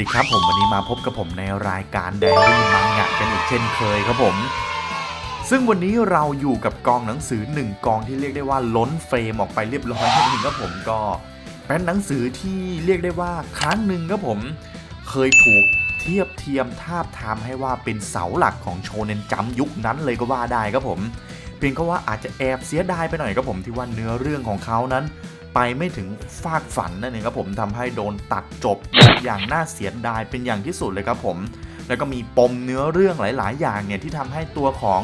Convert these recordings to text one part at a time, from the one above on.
สวัสดีครับผมวันนี้มาพบกับผมในรายการ d ด a รี่มังงะกันอีกเช่นเคยครับผม ซึ่งวันนี้เราอยู่กับกองหนังสือหนึ่งกองที่เรียกได้ว่าล้นเฟรมออกไปเรียบร้อยนั่นเองครับผมก็เป็นหนังสือที่เรียกได้ว่าครั้งหนึ่งครับผมเคยถูกเทียบเทียมทาบทามให้ว่าเป็นเสาหลักของโชเนนจัมยุคนั้นเลยก็ว่าได้ครับผม เพียงแค่ว่าอาจจะแอบเสียดายไปหน่อยครับผมที่ว่าเนื้อเรื่องของเขานั้น ไปไม่ถึงฟากฝันนั่นเองครับผมทำให้โดนตัดจบอย่างน่าเสียดายเป็นอย่างที่สุดเลยครับผม แล้วก็มีปมเนื้อเรื่องหลาย ๆ อย่างเนี่ยที่ทำให้ตัวของ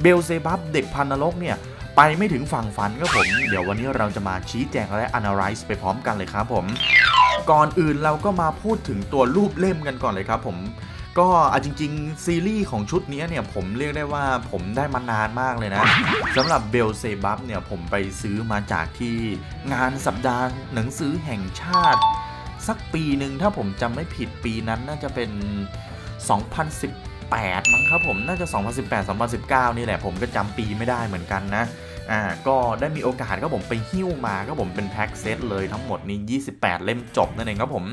เบลเซบับเด็กพันนรกเนี่ยไปไม่ถึงฝั่งฝันครับผม เดี๋ยววันนี้เราจะมาชี้แจงและ analyze ไปพร้อมกันเลยครับผม ก่อนอื่นเราก็มาพูดถึงตัวรูปเล่มกันก่อนเลยครับผม ก็เอาจริง ๆ ซีรีส์ของชุดนี้เนี่ยผมเรียกได้ว่าผมได้มานานมากเลยนะสำหรับเบลเซบับเนี่ยผมไปซื้อมาจากที่งานสัปดาห์หนังสือแห่งชาติ สักปีหนึ่งถ้าผมจำไม่ผิดปีนั้นน่าจะเป็น 2018 มั้งครับผมน่าจะ 2018 2019 นี่แหละผมก็จำปีไม่ได้เหมือนกันนะอ่าก็ได้มีโอกาสก็ผมไปหิ้วมาก็ผมเป็นแพ็คเซตเลยทั้งหมดนี้ 28 เล่มจบนั่นเองครับผม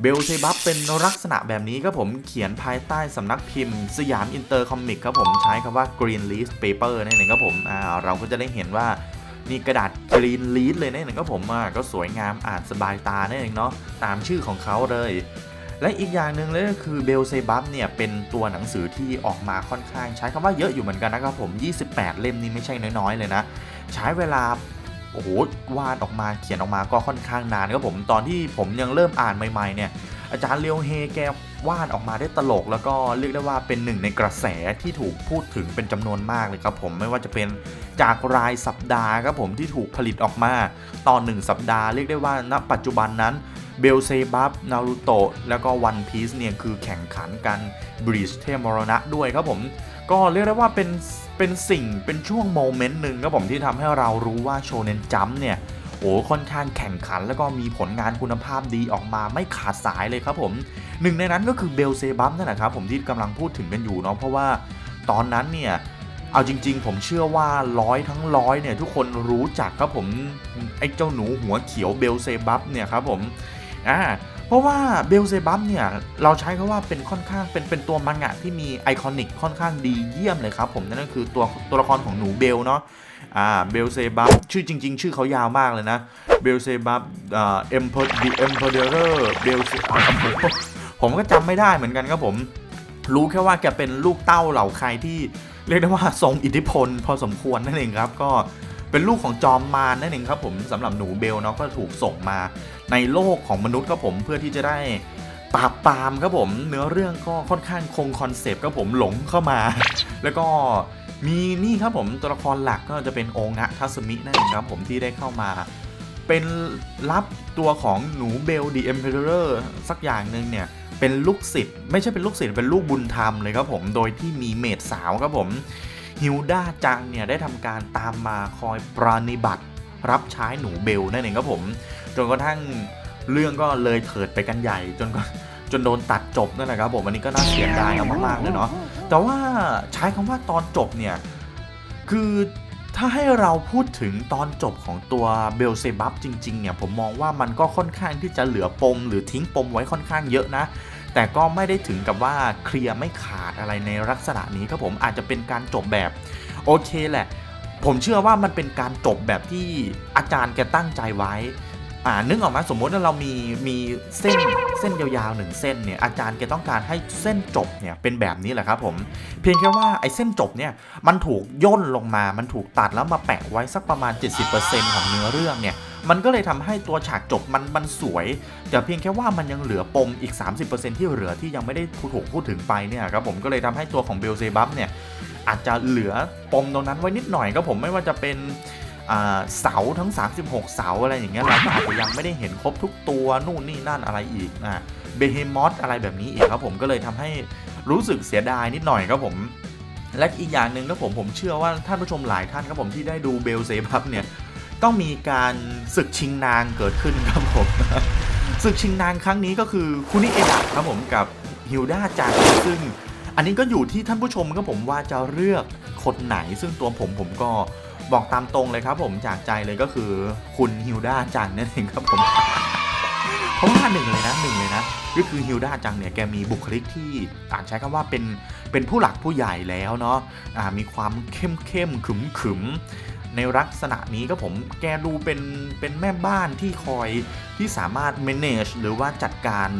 เบลเซบับเป็นลักษณะแบบนี้ครับผมเขียนภายใต้สำนักพิมพ์ สยามอินเตอร์คอมิกครับผมใช้คำว่า Green Leaf Paper นั่นเองครับผมเราก็จะได้เห็นว่านี่กระดาษ Green Leaf เลยนั่นเองครับผมอ่าก็สวยงามอ่านสบายตานั่นเองเนาะตามชื่อของเขาเลย และอีกอย่างหนึ่งเลยก็คือเบลเซบับเนี่ยเป็นตัวหนังสือที่ออกมาค่อนข้างใช้คำว่าเยอะอยู่เหมือนกันนะครับผม 28 เล่มนี่ไม่ใช่น้อยๆเลยนะ ใช้เวลา โอ้โหวาดออกมาเขียนออกมาก็ค่อนข้างนานครับผมตอนที่ผมยังเริ่มอ่านใหม่ๆเนี่ยอาจารย์เลียวเฮแกวาดออกมาได้ตลก แล้วก็เรียกได้ว่าเป็นหนึ่งในกระแสที่ถูกพูดถึงเป็นจำนวนมากเลยครับผมไม่ว่าจะเป็นจากรายสัปดาห์ครับผมที่ถูกผลิตออกมาต่อหนึ่งสัปดาห์เรียกได้ว่าณปัจจุบันนั้น เบลเซบับนารูโตะแล้วก็วันพีซเนี่ยคือแข่งขันกันบริชเทมรณะด้วยครับผม ก็เรียกได้ว่าเป็นเป็นสิ่งเป็นช่วงโมเมนต์หนึ่งครับผมที่ทำให้เรารู้ว่าโชเนนจัมเนี่ยโอ้ค่อนข้างแข่งขันแล้วก็มีผลงานคุณภาพดีออกมาไม่ขาดสายเลยครับผม หนึ่งในนั้นก็คือเบลเซบัมนั่นแหละครับผมที่กำลังพูดถึงกันอยู่เนาะเพราะว่าตอนนั้นเนี่ยเอาจริง ๆ ผมเชื่อว่าร้อยทั้งร้อยเนี่ยทุกคนรู้จักครับผมไอ้เจ้าหนูหัวเขียวเบลเซบับเนี่ยครับผม อ่าเพราะว่าเบลเซบัมเนี่ย เราใช้คำว่าเป็นค่อนข้างเป็นเป็นตัวมังงะที่มีไอคอนิกค่อนข้างดีเยี่ยมเลยครับผมนั่นก็คือตัวตัวละครของหนูเบลเนาะอ่าเบลเซบับชื่อจริง ๆ ชื่อเขายาวมากเลยนะเบลเซบับอ่าเอ็มเพอร์ดิเอ็มเพอร์เดอร์เบลผมก็จำไม่ได้เหมือนกันครับผม รู้แค่ว่าแกเป็นลูกเต้าเหล่าใครที่เรียกได้ว่าทรงอิทธิพลพอสมควรนั่นเองครับก็เป็นลูกของจอมมารนั่นเองครับผมสำหรับหนูเบลเนาะก็ถูกส่งมา ในโลกของมนุษย์ครับผมเพื่อที่จะได้ปราบปรามครับผม เนื้อเรื่องก็ค่อนข้างคงคอนเซปต์ครับผมหลงเข้ามา แล้วก็มีนี่ครับผมตัวละครหลักก็จะเป็นองค์ะทัสมินั่นเองครับผมที่ได้เข้ามา เป็นรับตัวของหนูเบลดีเอ็มเพลเรอร์สักอย่างหนึ่งเนี่ยเป็นลูกศิษย์ไม่ใช่เป็นลูกศิษย์เป็นลูกบุญธรรมเลยครับผมโดยที่มีเมดสาวครับผมฮิวดาจังเนี่ยได้ทำการตามมาคอยปราณิบัติรับใช้หนูเบลนั่นเองครับผม จนกระทั่งเรื่องก็เลยเถิดไปกันใหญ่ จนก็จนโดนตัดจบนั่นแหละครับผมอันนี้ก็น่าเสียดายเอามากๆเลยเนาะแต่ว่าใช้คำว่าตอนจบเนี่ยคือถ้าให้เราพูดถึงตอนจบของตัวเบลเซบับจริงๆเนี่ยผมมองว่ามันก็ค่อนข้างที่จะเหลือปม หรือทิ้งปมไว้ค่อนข้างเยอะนะ แต่ก็ไม่ได้ถึงกับว่าเคลียร์ไม่ขาดอะไรในลักษณะนี้ครับผมอาจจะเป็นการจบแบบโอเคแหละ ผมเชื่อว่ามันเป็นการจบแบบที่อาจารย์แกตั้งใจไว้ อ่านึกออกไหมสมมติว่าเรามีมีเส้นเส้นยาวๆหนึ่งเส้นเนี่ยอาจารย์แกต้องการให้เส้นจบเนี่ยเป็นแบบนี้แหละครับผมเพียงแค่ว่าไอ้เส้นจบเนี่ยมันถูกย่นลงมา มันถูกตัดแล้วมาแปะไว้สักประมาณ 70%ของเนื้อเรื่องเนี่ยมันก็เลยทำให้ตัวฉากจบมันมันสวย แต่เพียงแค่ว่ามันยังเหลือปมอีก 30%ที่เหลือที่ยังไม่ได้ถูกพูดถึงไปเนี่ยครับผมก็เลยทำให้ตัวของเบลเซบับเนี่ยอาจจะเหลือปมตรงนั้นไว้นิดหน่อยครับผมไม่ว่าจะเป็น เสาทั้ง 36 เสาอะไรอย่างเงี้ยเราอาจจะยังไม่ได้เห็นครบทุกตัวนู่นนี่นั่นอะไรอีกอ่าเบเฮมอสอะไรแบบนี้อีกครับผมก็เลยทำให้รู้สึกเสียดายนิดหน่อยครับผมและอีกอย่างหนึ่งครับผมผมเชื่อว่าท่านผู้ชมหลายท่านครับผมที่ได้ดูเบลเซบับเนี่ยต้องมีการศึกชิงนางเกิดขึ้นครับผมศึกชิงนางครั้งนี้ก็คือคุนิเอดะครับผมกับฮิลดาจังซึ่ง อันนี้ก็อยู่ที่ท่านผู้ชมครับผมว่าจะเลือกคนไหนซึ่งตัวผมผมก็ บอกตามตรงเลยครับผมจากใจเลยก็คือคุณฮิลดาจังนั่นเองครับผมเพราะว่าหนึ่งเลยนะหนึ่งเลยนะก็คือฮิลดาจังเนี่ยแกมีบุคลิกที่อาจใช้คำว่าเป็นเป็นผู้หลักผู้ใหญ่แล้วเนาะอ่ามีความเข้มเข้มขึมขึมในลักษณะนี้ก็ผมแกดูเป็นเป็นแม่บ้านที่คอยที่สามารถ manage หรือว่าจัดการ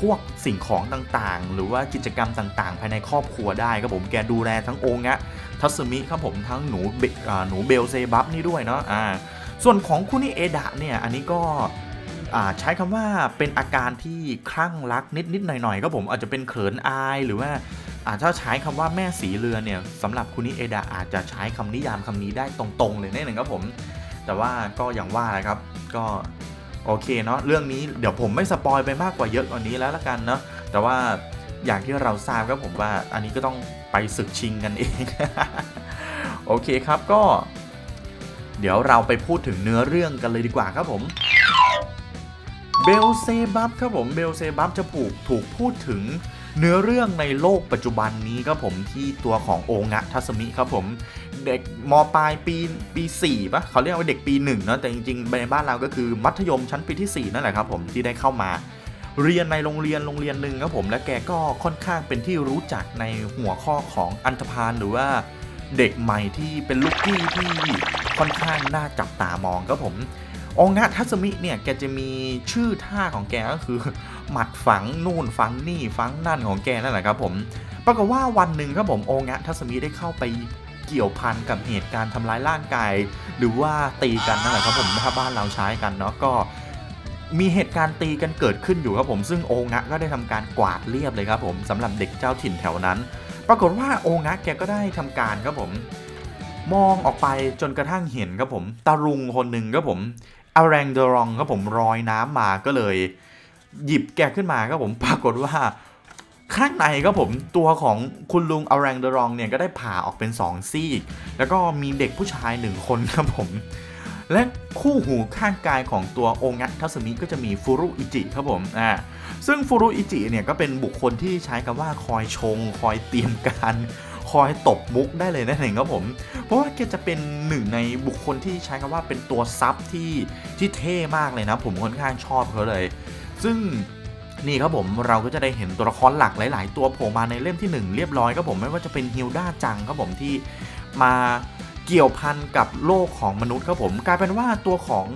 พวกสิ่งของต่างๆ หรือว่ากิจกรรมต่างๆ ภายในครอบครัวได้ครับผมแกดูแลทั้งโองะทัสมิครับผมทั้งหนูเบหนูเบลเซบับนี่ด้วยเนาะอ่าส่วนของคุนิเอดะเนี่ยอันนี้ก็ใช้คำว่าเป็นอาการที่คลั่งรักนิดๆหน่อยๆก็ผมอาจจะเป็นเขินอายหรือว่าอาจจะใช้คำว่าแม่สีเรือเนี่ยสำหรับคุณนิเอดาอาจจะใช้คำนิยามคำนี้ได้ตรงๆเลยแน่นอนครับผม แต่ว่าก็อย่างว่านะครับก็ โอเคเนาะเรื่องนี้เดี๋ยวผมไม่สปอยไปมากกว่าเยอะกว่านี้แล้วละกันเนาะแต่ว่าอย่างที่เราทราบก็ผมว่าอันนี้ก็ต้องไปศึกชิงกันเอง โอเคครับก็ เดี๋ยวเราไปพูดถึงเนื้อเรื่องกันเลยดีกว่าครับผมเบลเซบับครับผมเบลเซบับจะผูกถูกพูดถึงเนื้อเรื่องในโลกปัจจุบันนี้ครับผมที่ตัวของโองะทัสมิครับผม เด็กมปลายปีปี4ปะเขาเรียกว่าเด็กปี1เนาะแต่จริงๆในบ้านเราก็คือมัธยมชั้นปีที่ 4 นั่นแหละครับผมที่ได้เข้ามา เรียนในโรงเรียนโรงเรียนหนึ่งครับผมและแกก็ค่อนข้างเป็นที่รู้จักในหัวข้อของอันธพาลหรือว่าเด็กใหม่ที่เป็นลูกพี่ที่ค่อนข้างน่าจับตามองครับผมองค์งะทัศมิเนี่ยแกจะมีชื่อท่าของแกก็คือ หมัดฝังนู่นฝังนี่ฝังนั่นของแกนั่นแหละครับผมปรากฏว่าวันหนึ่งครับผมองค์งะทัศมิได้เข้าไป เกี่ยวพันกับเหตุการณ์ทำร้ายร่างกายหรือว่าตีกันนั่นแหละครับผมถ้าบ้านเราใช้กันเนาะก็มีเหตุการณ์ตีกันเกิดขึ้นอยู่ครับผมซึ่งโองะก็ได้ทำการกวาดเรียบเลยครับผมสำหรับเด็กเจ้าถิ่นแถวนั้น ปรากฏว่าโองะแกก็ได้ทำการครับผม มองออกไปจนกระทั่งเห็นครับผมตารุงคนหนึ่งครับผมอาแรงเดรองครับผมรอยน้ำมาก็เลย หยิบแกขึ้นมาครับผมปรากฏว่า ข้างในครับผมตัวของคุณลุงอาแรงเดรองเนี่ยก็ได้ผ่าออกเป็น 2 ซี่ แล้วก็มีเด็กผู้ชายหนึ่งคนครับผม และคู่หูข้างกายของตัวโองะทัสมิก็จะมีฟูรุอิจิครับผมอ่าซึ่งฟูรุอิจิเนี่ยก็เป็นบุคคลที่ใช้คำว่าคอยชง คอยเตรียมการคอยตบมุกได้เลยนั่นเองครับผม เพราะว่าแกจะเป็นหนึ่งในบุคคลที่ใช้คำว่าเป็นตัวซับที่ที่เท่มากเลยนะ ผมค่อนข้างชอบเขาเลย ซึ่ง นี่ครับผมเราก็จะได้เห็นตัวละครหลักหลาย ๆ ตัวโผล่มาในเล่มที่ 1 เรียบร้อยครับผมไม่ว่าจะเป็นฮิลด้าจังครับผมที่มาเกี่ยวพันกับโลกของมนุษย์ครับผมกลายเป็นว่าตัวของ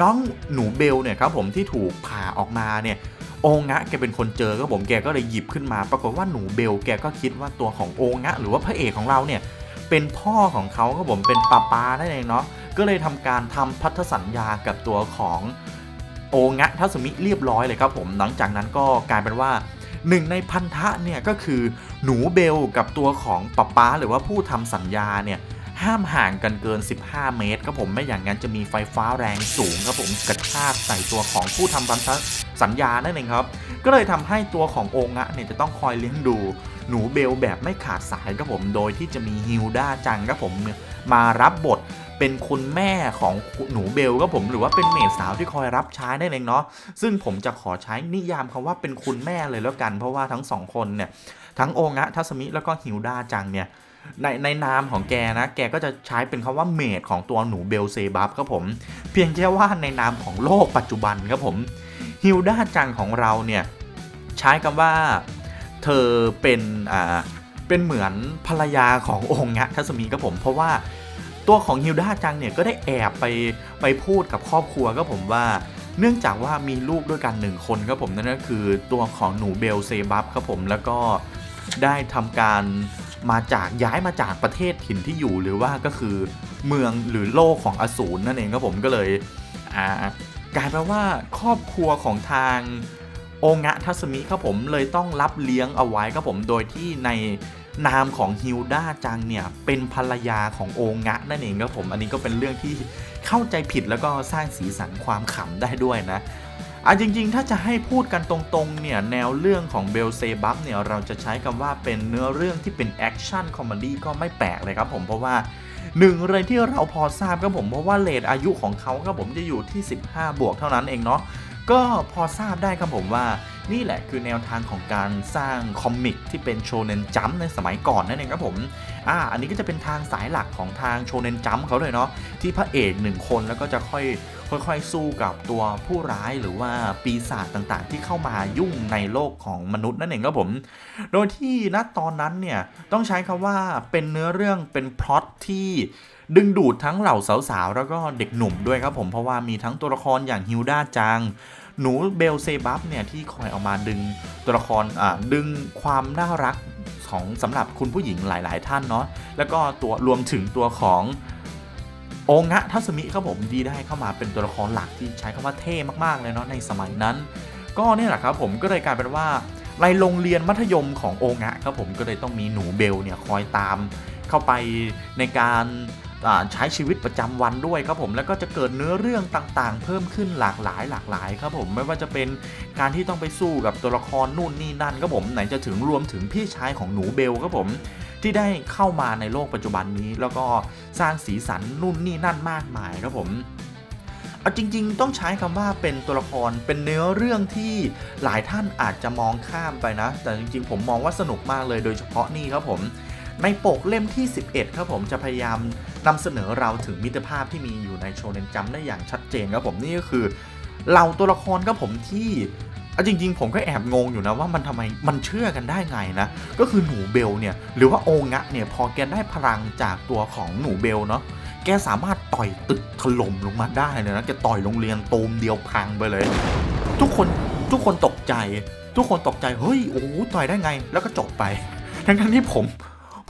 น้องหนูเบลเนี่ยครับผมที่ถูกผ่าออกมาเนี่ยโองะแกเป็นคนเจอครับผมแกก็เลยหยิบขึ้นมา ปรากฏว่าหนูเบลแกก็คิดว่าตัวของโองะหรือว่าพระเอกของเราเนี่ยเป็นพ่อของเขาครับผมเป็นป้าป้านั่นเองเนาะก็เลยทำการทำพันธสัญญากับตัวของ โองะทัสมิเรียบร้อยเลยครับผมหลังจากนั้นก็กลายเป็นว่าหนึ่งในพันธะเนี่ยก็คือหนูเบลกับตัวของป้าป้าหรือว่าผู้ทำสัญญาเนี่ยห้ามห่างกันเกิน 15 เมตรครับผมไม่อย่างนั้นจะมีไฟฟ้าแรงสูงครับผมกระชากใส่ตัวของผู้ทำพันธสัญญานั่นเองครับ ก็เลยทำให้ตัวของโองะเนี่ยจะต้องคอยเลี้ยงดูหนูเบลแบบไม่ขาดสายครับผมโดยที่จะมีฮิลด้าจังครับผมมารับบท เป็นคุณแม่ของหนูเบลครับผมหรือว่าเป็นเมดสาวที่คอยรับใช้นั่นเองเนาะซึ่งผมจะขอใช้นิยามคำว่าเป็นคุณแม่เลยแล้วกัน เพราะว่าทั้งสองคนเนี่ยทั้งโองะทัสมิแล้วก็ฮิลดาจังเนี่ยในในนามของแกนะ แกก็จะใช้เป็นคำว่าเมดของตัวหนูเบลเซบับครับผม เพียงแค่ว่าในนามของโลกปัจจุบันครับผมฮิลดาจังของเราเนี่ยใช้คำว่าเธอเป็นอ่าเป็นเหมือนภรรยาขององค์งะทัสมีครับผม เพราะว่า ตัวของฮิลดาจังเนี่ยก็ได้แอบไปไปพูดกับครอบครัวครับผมว่าเนื่องจากว่ามีลูกด้วยกันหนึ่งคนครับผมนั่นก็คือตัวของหนูเบลเซบับครับผมแล้วก็ได้ทำการมาจากย้ายมาจากประเทศถิ่นที่อยู่หรือว่าก็คือเมืองหรือโลกของอสูรนั่นเองครับผมก็เลยอ่ากลายเป็นว่าครอบครัวของทางโองะทัสมิครับผมเลยต้องรับเลี้ยงเอาไว้ครับผมโดยที่ใน นามของฮิลดาจังเนี่ยเป็นภรรยาของโองะนั่นเองครับผม อันนี้ก็เป็นเรื่องที่เข้าใจผิดแล้วก็สร้างสีสันความขำได้ด้วยนะอะจริงๆ ถ้าจะให้พูดกันตรงๆ เนี่ยแนวเรื่องของเบลเซบับเนี่ยเราจะใช้คำว่าเป็นเนื้อเรื่องที่เป็นแอคชั่นคอมเมดี้ก็ไม่แปลกเลยครับผมเพราะว่าหนึ่งเลยที่เราพอทราบครับผมเพราะว่าเลทอายุของเขาครับผมจะอยู่ที่ 15 บวกเท่านั้นเองเนาะก็พอทราบได้ครับผมว่า นี่แหละคือแนวทางของการสร้างคอมิกที่เป็นโชเนนจัมในสมัยก่อนนั่นเองครับผมอ่าอันนี้ก็จะเป็นทางสายหลักของทางโชเนนจัมเขาเลยเนาะที่พระเอกหนึ่งคนแล้วก็จะค่อยค่อยๆ สู้กับตัวผู้ร้ายหรือว่าปีศาจต่างๆ ที่เข้ามายุ่งในโลกของมนุษย์นั่นเองครับผม โดยที่ณตอนนั้นเนี่ยต้องใช้คำว่าเป็นเนื้อเรื่องเป็นพล็อตที่ดึงดูดทั้งเหล่าสาวๆ แล้วก็เด็กหนุ่มด้วยครับผมเพราะว่ามีทั้งตัวละครอย่างฮิลดาจัง หนูเบลเซบัฟเนี่ยที่คอยเอามาดึงตัวละครอ่าดึงความน่ารักของสำหรับคุณผู้หญิงหลาย ๆ ท่านเนาะแล้วก็ตัวรวมถึงตัวของโองะทัศมิครับผมดีได้เข้ามาเป็นตัวละครหลักที่ใช้คำว่าเท่มากๆเลยเนาะในสมัยนั้น ก็เนี่ยแหละครับผมก็เลยกลายเป็นว่าในโรงเรียนมัธยมของโองะครับผมก็เลยต้องมีหนูเบลเนี่ยคอยตามเข้าไปในการ ใช้ชีวิตประจำวันด้วยครับผมแล้วก็จะเกิดเนื้อเรื่องต่างๆ เพิ่มขึ้นหลากหลายหลากหลายครับผมไม่ว่าจะเป็นการที่ต้องไปสู้กับตัวละครนู่นนี่นั่นครับผมไหนจะถึงรวมถึงพี่ชายของหนูเบลครับผมที่ได้เข้ามาในโลกปัจจุบันนี้ แล้วก็สร้างสีสันนู่นนี่นั่นมากมายครับผมเอาจริงๆ ต้องใช้คำว่าเป็นตัวละครเป็นเนื้อเรื่องที่หลายท่านอาจจะมองข้ามไปนะ แต่จริงๆ ผมมองว่าสนุกมากเลยโดยเฉพาะนี่ครับผม ในปกเล่มที่ 11 ครับผมจะพยายามนำเสนอเราถึงมิตรภาพที่มีอยู่ในโชเนนจัมได้อย่างชัดเจนครับผมนี่ก็คือเราตัวละครครับผมที่จริงๆ ผมก็แอบงงอยู่นะว่ามันทำไมมันเชื่อกันได้ไงนะ ก็คือหนูเบลเนี่ยหรือว่าโองะเนี่ยพอแกได้พลังจากตัวของหนูเบลเนาะแกสามารถต่อยตึกถล่มลงมาได้เลยนะแกต่อยโรงเรียนตูมเดียวพังไปเลย ทุกคนทุกคนตกใจ ทุกคนตกใจเฮ้ยโอ้ต่อยได้ไงแล้วก็จบไป ทั้งทั้งๆที่ผม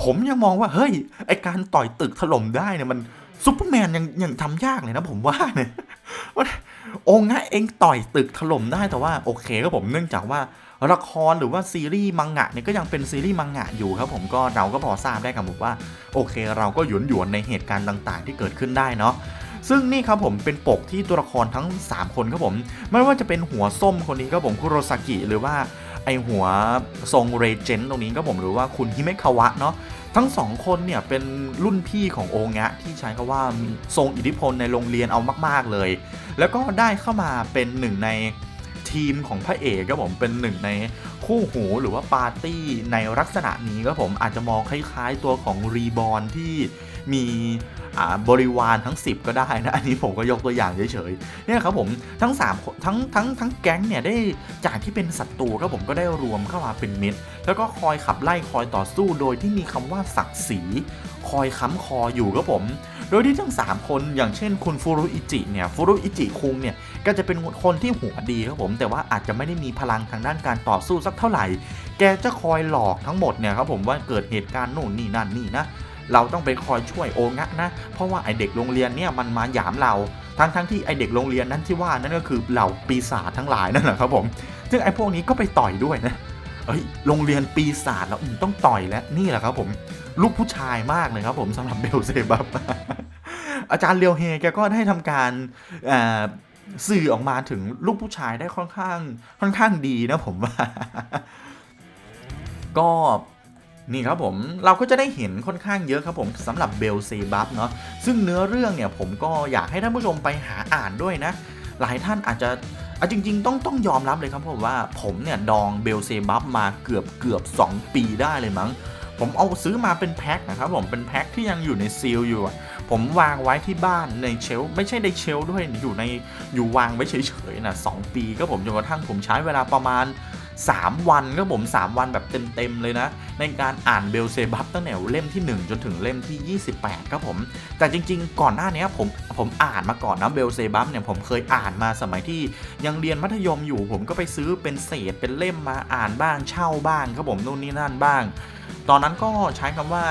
ผมยังมองว่าเฮ้ยไอการต่อยตึกถล่มได้เนี่ยมันซูเปอร์แมนยังยังทำยากเลยนะผมว่าเนี่ยองค์นะเองต่อยตึกถล่มได้แต่ว่าโอเคครับผมเนื่องจากว่าละครหรือว่าซีรีส์มังงะเนี่ยก็ยังเป็นซีรีส์มังงะอยู่ครับผมก็เราก็พอทราบได้ครับผมว่าโอเค เราก็หยวนหยวนในเหตุการณ์ต่าง ๆ ที่เกิดขึ้นได้เนาะ ซึ่งนี่ครับผมเป็นปกที่ตัวละครทั้ง 3 คนครับผม ไม่ว่าจะเป็นหัวส้มคนนี้ครับผมคุโรซากิหรือว่าไอหัวทรงเรเจนต์ตรงนี้ครับผมหรือว่าคุณฮิเมคาวะเนาะทั้งสองคนเนี่ยเป็นรุ่นพี่ของโองะที่ใช้คำว่ามีทรงอิทธิพลในโรงเรียนเอามาก ๆ เลย แล้วก็ได้เข้ามาเป็นหนึ่งในทีมของพระเอกครับผมเป็นหนึ่งในคู่หูหรือว่าปาร์ตี้ในลักษณะนี้ครับผมอาจจะมองคล้าย ๆ ตัวของรีบอลที่มี บริวารทั้ง 10 ก็ได้นะอันนี้ผมก็ยกตัวอย่างเฉยๆเนี่ยครับผมทั้ง3ทั้งทั้งทั้งแก๊งเนี่ยได้จากที่เป็นศัตรูครับผมก็ได้รวมเข้ามาเป็นมิตร แล้วก็คอยขับไล่คอยต่อสู้โดยที่มีคำว่าศักดิ์ศรีคอยค้ำคออยู่ครับผม โดยที่ทั้ง 3 คนอย่างเช่นคุณฟูรุอิจิเนี่ยฟูรุอิจิคุงเนี่ยก็จะเป็นคนที่หัวดีครับผม แต่ว่าอาจจะไม่ได้มีพลังทางด้านการต่อสู้สักเท่าไหร่ แกจะคอยหลอกทั้งหมดเนี่ยครับผมว่าเกิดเหตุการณ์โน่นนี่นั่นนี่นะ เราต้องไปคอยช่วยโองะนะ เพราะว่าไอเด็กโรงเรียนเนี่ยมันมาหยามเรา ทั้งทั้งที่ไอเด็กโรงเรียนนั้นที่ว่านั่นก็คือเหล่าปีศาจทั้งหลายนั่นแหละครับผม ซึ่งไอพวกนี้ก็ไปต่อยด้วยนะ เอ้ย โรงเรียนปีศาจแล้วต้องต่อยแล้วนี่แหละครับผม ลูกผู้ชายมากเลยครับผมสำหรับเบลเซบับ อาจารย์เลียวเฮแกก็ได้ทำการสื่อออกมาถึงลูกผู้ชายได้ค่อนข้างค่อนข้างดีนะผมว่าก็ นี่ครับผมเราก็จะได้เห็นค่อนข้างเยอะครับผมสำหรับเบลเซบับเนาะซึ่งเนื้อเรื่องเนี่ยผมก็อยากให้ท่านผู้ชมไปหาอ่านด้วยนะ หลายท่านอาจจะอาจริง ๆ ต้องต้องยอมรับเลยครับผมว่าผมเนี่ยดองเบลเซบับมาเกือบเกือบ 2 ปีได้เลยมั้ง ผมเอาซื้อมาเป็นแพ็คนะครับผมเป็นแพ็คที่ยังอยู่ในซีลอยู่ ผมวางไว้ที่บ้านในเชลไม่ใช่ในเชลด้วยอยู่ในอยู่วางไว้เฉยๆนะสองปีก็ผมจนกระทั่งผมใช้เวลาประมาณ 3 วันก็ผม 3 วันแบบเต็ม ๆ เลยนะ ในการอ่านเบลเซบับตั้งแต่เล่มที่ 1 จนถึงเล่มที่ 28 ครับผม แต่จริง ๆ ก่อนหน้านี้ผมผมอ่านมาก่อนนะเบลเซบับเนี่ยผมเคยอ่านมาสมัยที่ยังเรียนมัธยมอยู่ ผมก็ไปซื้อเป็นเศษเป็นเล่มมาอ่านบ้างเช่าบ้างครับผมนู่นนี่นั่นบ้าง ตอนนั้นก็ใช้คำว่า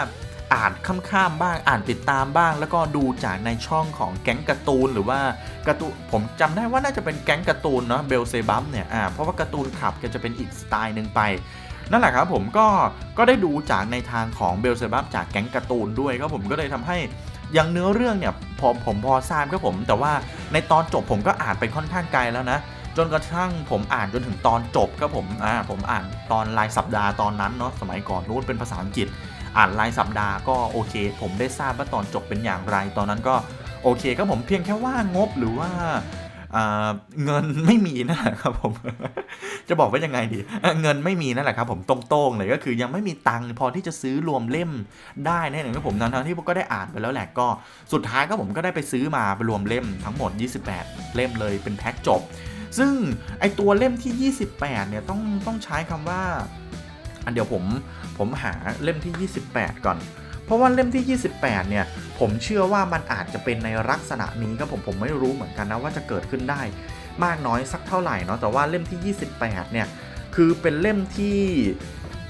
อ่านข้ามๆบ้างอ่านติดตามบ้าง แล้วก็ดูจากในช่องของแก๊งการ์ตูนหรือว่าการ์ตูนผมจำได้ว่าน่าจะเป็นแก๊งการ์ตูนเนาะเบลเซบัมเนี่ยอ่าเพราะว่าการ์ตูนขับก็จะเป็นอีกสไตล์หนึ่งไปนั่นแหละครับผมก็ก็ได้ดูจากในทางของเบลเซบัมจากแก๊งการ์ตูนด้วยครับผมก็เลยทำให้ยังเนื้อเรื่องเนี่ยพอผมพอทราบครับผม แต่ว่าในตอนจบผมก็อ่านไปค่อนข้างไกลแล้วนะจนกระทั่งผมอ่านจนถึงตอนจบครับผมอ่าผมอ่านตอนรายสัปดาห์ตอนนั้นเนาะสมัยก่อนนู้นเป็นภาษาอังกฤษ อ่านรายสัปดาห์ก็โอเค ผมได้ทราบว่าตอนจบเป็นอย่างไร ตอนนั้นก็โอเคครับผมเพียงแค่ว่างบหรือว่าเงินไม่มีนั่นแหละครับผม จะบอกว่ายังไงดี เงินไม่มีนั่นแหละครับผมตรงๆเลยก็คือยังไม่มีตังค์พอที่จะซื้อรวมเล่มได้แน่นอนครับผมทั้งที่ผมก็ได้อ่านไปแล้วแหละก็สุดท้ายก็ผมก็ได้ไปซื้อมาไปรวมเล่มทั้งหมด 28 เล่มเลยเป็นแพ็คจบ ซึ่งไอตัวเล่มที่ 28 เนี่ยต้องต้องใช้คำว่า อันเดี๋ยวผมผมหาเล่มที่ 28 ก่อน เพราะว่าเล่มที่ 28 เนี่ย ผมเชื่อว่ามันอาจจะเป็นในลักษณะนี้ครับผมผมไม่รู้เหมือนกันนะว่าจะเกิดขึ้นได้ มากน้อยสักเท่าไหร่เนาะแต่ว่าเล่มที่ 28 เนี่ยคือเป็นเล่มที่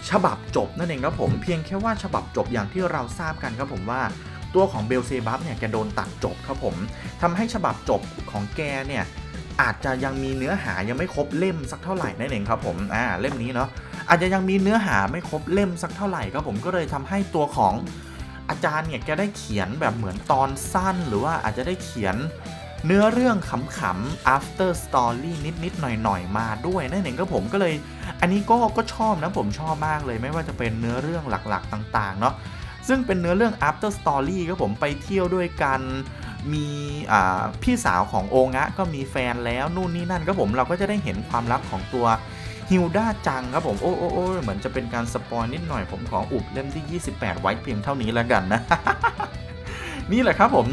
ฉบับจบนั่นเองครับผมเพียงแค่ว่าฉบับจบอย่างที่เราทราบกันครับผมว่าตัวของเบลเซบัฟเนี่ยแกโดนตัดจบครับผมทำให้ฉบับจบของแกเนี่ย อาจจะยังมีเนื้อหายังไม่ครบเล่มสักเท่าไหร่นั่นเองครับผมอ่าเล่มนี้เนาะอาจจะยังมีเนื้อหาไม่ครบเล่มสักเท่าไหร่ครับผมก็เลยทำให้ตัวของอาจารย์เนี่ยแกได้เขียนแบบเหมือนตอนสั้น หรือว่าอาจจะได้เขียนเนื้อเรื่องขำๆ after story นิด ๆ หน่อย ๆ มาด้วยนั่นเองก็ผมก็เลย อันนี้ก็ก็ชอบนะผมชอบมากเลยไม่ว่าจะเป็นเนื้อเรื่องหลักๆ ต่าง ๆ เนาะซึ่งเป็นเนื้อเรื่อง after story ก็ผมไปเที่ยวด้วยกัน มีพี่สาวของโองะก็มีแฟนแล้วนู่นนี่นั่นก็ผมเราก็จะได้เห็นความลับของตัวฮิวด้าจังครับผมโอ้โอ้โอ้เหมือนจะเป็นการสปอยนิดหน่อยผมขออุบเล่มที่ 28 ไว้เพียงเท่านี้แล้วกันนะ นี่แหละครับผม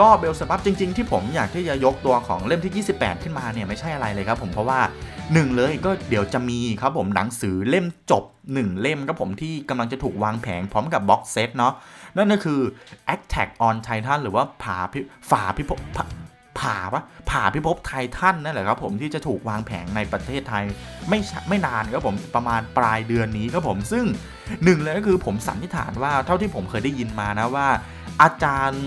ก็เบลสปับจริง ๆ ที่ผมอยากที่จะยกตัวของเล่มที่ 28 ขึ้นมาเนี่ยไม่ใช่อะไรเลยครับผมเพราะว่า 1 เลยก็เดี๋ยวจะมีครับผมหนังสือเล่มจบ 1 เล่มครับผมที่กำลังจะถูกวางแผงพร้อมกับบ็อกเซตเนาะ นั่นก็คือ Attack on Titan หรือว่าผาพิฝาพิภพผาผาปะผาพิภพไททันนั่นแหละครับผมที่จะถูกวางแผงในประเทศไทย ไม่ไม่นานครับผมประมาณปลายเดือนนี้ครับผมซึ่งหนึ่งเลยก็คือผมสันนิษฐานว่าเท่าที่ผมเคยได้ยินมานะว่า อาจารย์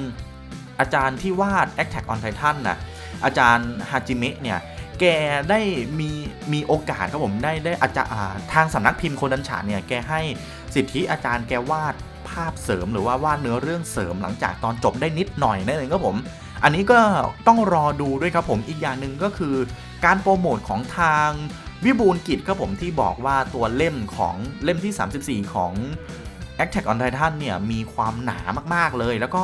อาจารย์ที่วาด Attack on Titan น่ะอาจารย์ฮาจิเมะเนี่ยแกได้มีมีโอกาสครับผมได้ได้อาจารย์ทางสำนักพิมพ์โคดันฉานเนี่ยแกให้สิทธิอาจารย์แกวาด ภาพเสริมหรือว่าวาดเนื้อเรื่องเสริมหลังจากตอนจบได้นิดหน่อยนั่นเองครับผม อันนี้ก็ต้องรอดูด้วยครับผมอีกอย่างหนึ่งก็คือ การโปรโมทของทางวิบูลกิจครับผมที่บอกว่าตัวเล่มของเล่มที่ 34 ของ Attack on Titan เนี่ยมีความหนามากๆเลย แล้วก็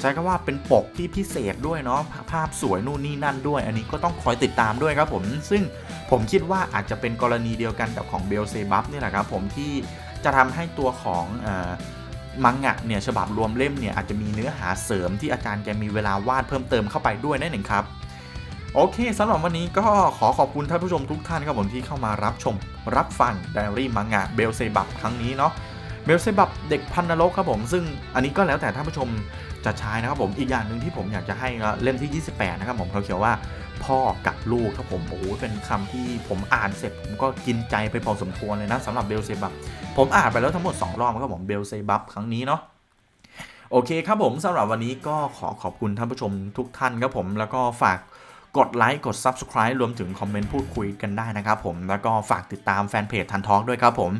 ใช้คำว่าเป็นปกที่พิเศษด้วยเนาะภาพสวยนู่นนี่นั่นด้วย อันนี้ก็ต้องคอยติดตามด้วยครับผม ซึ่งผมคิดว่าอาจจะเป็นกรณีเดียวกันกับของเบลเซบัฟนี่แหละครับผมที่จะทำให้ตัวของอ มังงะเนี่ยฉบับรวมเล่มเนี่ยอาจจะมีเนื้อหาเสริมที่อาจารย์แกมีเวลาวาดเพิ่มเติมเข้าไปด้วยนั่นเองครับโอเคสำหรับวันนี้ก็ขอขอบคุณท่านผู้ชมทุกท่านครับผมที่เข้ามารับชม รับฟังไดอารี่มังงะเบลเซบับครั้งนี้เนาะเบลเซบับเด็กพันนรกครับผมซึ่งอันนี้ก็แล้วแต่ท่านผู้ชมจะใช้นะครับผมอีกอย่างหนึ่งที่ผมอยากจะให้เล่มที่ 28 นะครับผมเขาเขียนว่า พ่อกับลูกครับผมโอ้โหเป็นคำที่ผมอ่านเสร็จ ผมก็กินใจไปพอสมควรเลยนะสำหรับเบลเซบับผมอ่านไปแล้วทั้งหมด 2 รอบครับผมเบลเซบับครั้งนี้เนาะโอเคครับผมสำหรับวันนี้ก็ขอขอบคุณท่านผู้ชมทุกท่านครับผมแล้วก็ฝากกดไลค์กด Subscribe รวมถึงคอมเมนต์พูดคุยกันได้นะครับผม แล้วก็ฝากติดตามแฟนเพจทันทอกด้วยครับผม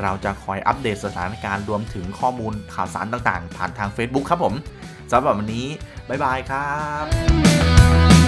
เราจะคอยอัปเดตสถานการณ์รวมถึงข้อมูลข่าวสารต่างๆ ผ่านทาง Facebook ครับผมสำหรับวันนี้ บ๊ายบายครับ